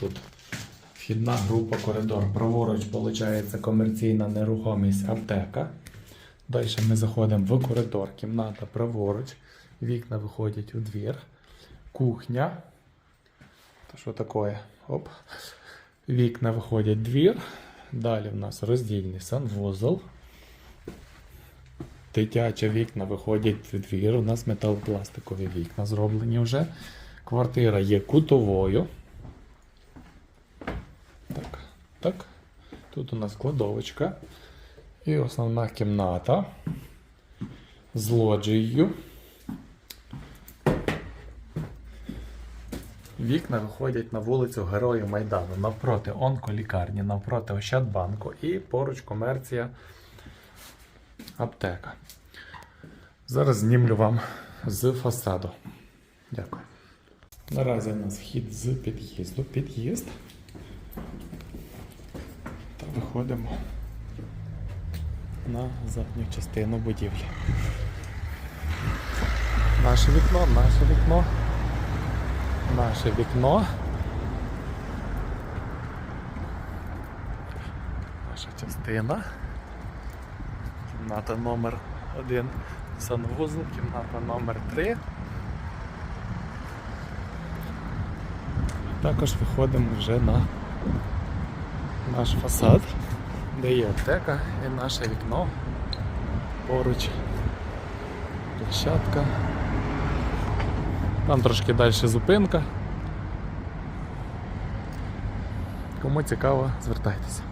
Тут вхідна група коридор. Праворуч, виходить, комерційна нерухомість аптека. Далі ми заходимо в коридор, кімната праворуч. Вікна виходять у двір. Кухня. То що таке? Оп. Вікна виходять двір. Далі в нас роздільний санвузол. Дитячі вікна виходять в двір. У нас металопластикові вікна зроблені вже. Квартира є кутовою. Так. Тут у нас кладовочка. І основна кімната з лоджією. Вікна виходять на вулицю Героїв Майдану навпроти онколікарні, навпроти Ощадбанку і поруч комерція аптека. Зараз знімлю вам з фасаду. Дякую. Наразі у нас вхід з під'їзду. Під'їзд. Виходимо на задню частину будівлі. Наше вікно, наше вікно. Наше вікно. Наша частина. Кімната номер 1 санвузол, кімната номер 3 Також виходимо вже на наш фасад, де є аптека і наше вікно. Поруч площадка. Там трошки далі зупинка. Кому цікаво, звертайтеся.